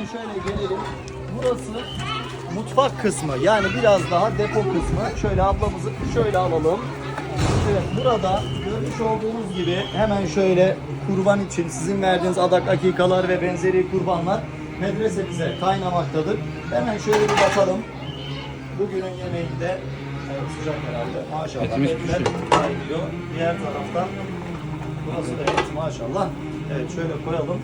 hemen şöyle gelelim. Burası mutfak kısmı. Yani biraz daha depo kısmı. Şöyle ablamızı şöyle alalım. Evet burada görmüş olduğunuz gibi hemen şöyle kurban için sizin verdiğiniz adak akikalar ve benzeri kurbanlar medresemize kaynamaktadır. Hemen şöyle bir bakalım. Bugünün yemeğinde evet, sıcak herhalde maşallah Etimiz pişiyor. kaynıyor. Diğer taraftan burası da et maşallah. Evet şöyle koyalım.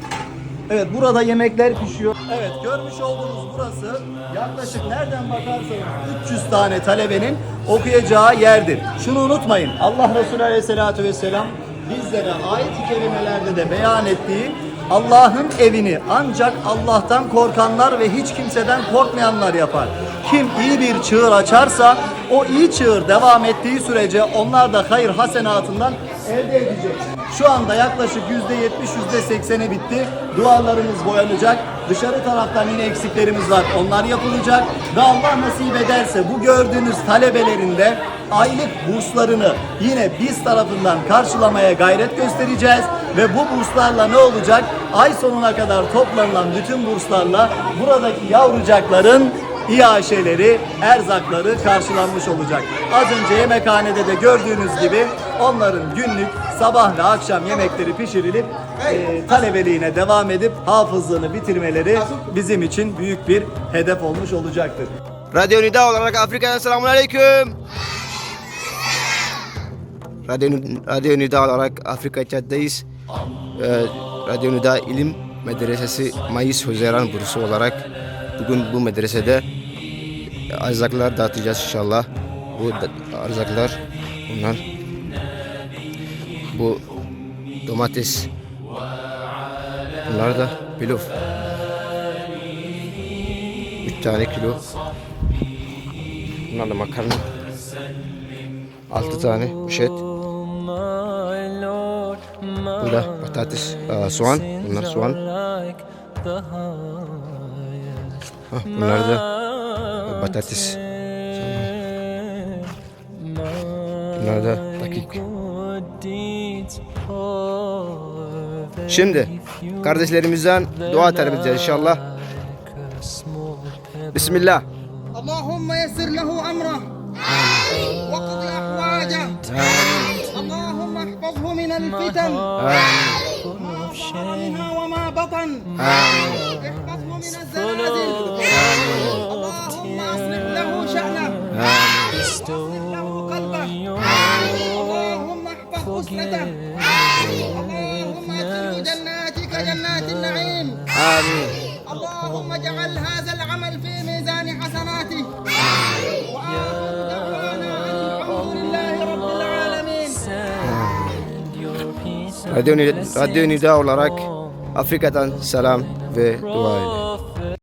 Evet burada yemekler pişiyor. Evet görmüş olduğunuz burası yaklaşık nereden bakarsanız 300 tane talebenin okuyacağı yerdir. Şunu unutmayın. Allah Resulü Aleyhisselatü Vesselam bizlere ayet-i kerimelerde de beyan ettiği Allah'ın evini ancak Allah'tan korkanlar ve hiç kimseden korkmayanlar yapar. Kim iyi bir çığır açarsa o iyi çığır devam ettiği sürece onlar da hayır hasenatından elde edecek. Şu anda yaklaşık %70 %80'i bitti. Duvarlarımız boyanacak. Dışarı taraftan yine eksiklerimiz var. Onlar yapılacak. Ve Allah nasip ederse bu gördüğünüz talebelerin de aylık burslarını yine biz tarafından karşılamaya gayret göstereceğiz. Ve bu burslarla ne olacak? Ay sonuna kadar toplanılan bütün burslarla buradaki yavrucakların İAŞ'leri, erzakları karşılanmış olacak. Az önce yemekhanede de gördüğünüz gibi onların günlük sabah ve akşam yemekleri pişirilip e, talebeliğine devam edip hafızlığını bitirmeleri bizim için büyük bir hedef olmuş olacaktır. Radyo Nida olarak Afrika'dan selamun aleyküm. Radyo, Radyo Nida olarak Afrika Çat'tayız. Ee, Radyo Nida İlim Medresesi Mayıs Haziran bursu olarak bugün bu medresede erzaklar dağıtacağız inşallah. Bu erzaklar bunlar. Bu domates. Bunlar da pilav. 3 tane kilo. Bunlar da makarna. 6 tane poşet. Bu patates, soğan. Bunlar soğan. Hah, bunlar da patates. Bunlar da dakik. Şimdi kardeşlerimizden dua talep edeceğiz inşallah. Bismillah. اللهم يسر له امره وقض احواجه اللهم احفظه من الفتن ما ظهر منها وما بطن اللهم أدخله جناتك جنات النعيم. آمين. اللهم اجعل هذا العمل في ميزان حسناته. آمين. وآخر دعوانا الحمد لله رب العالمين راديو نداء ولاراك أفريقيا سلام في dua.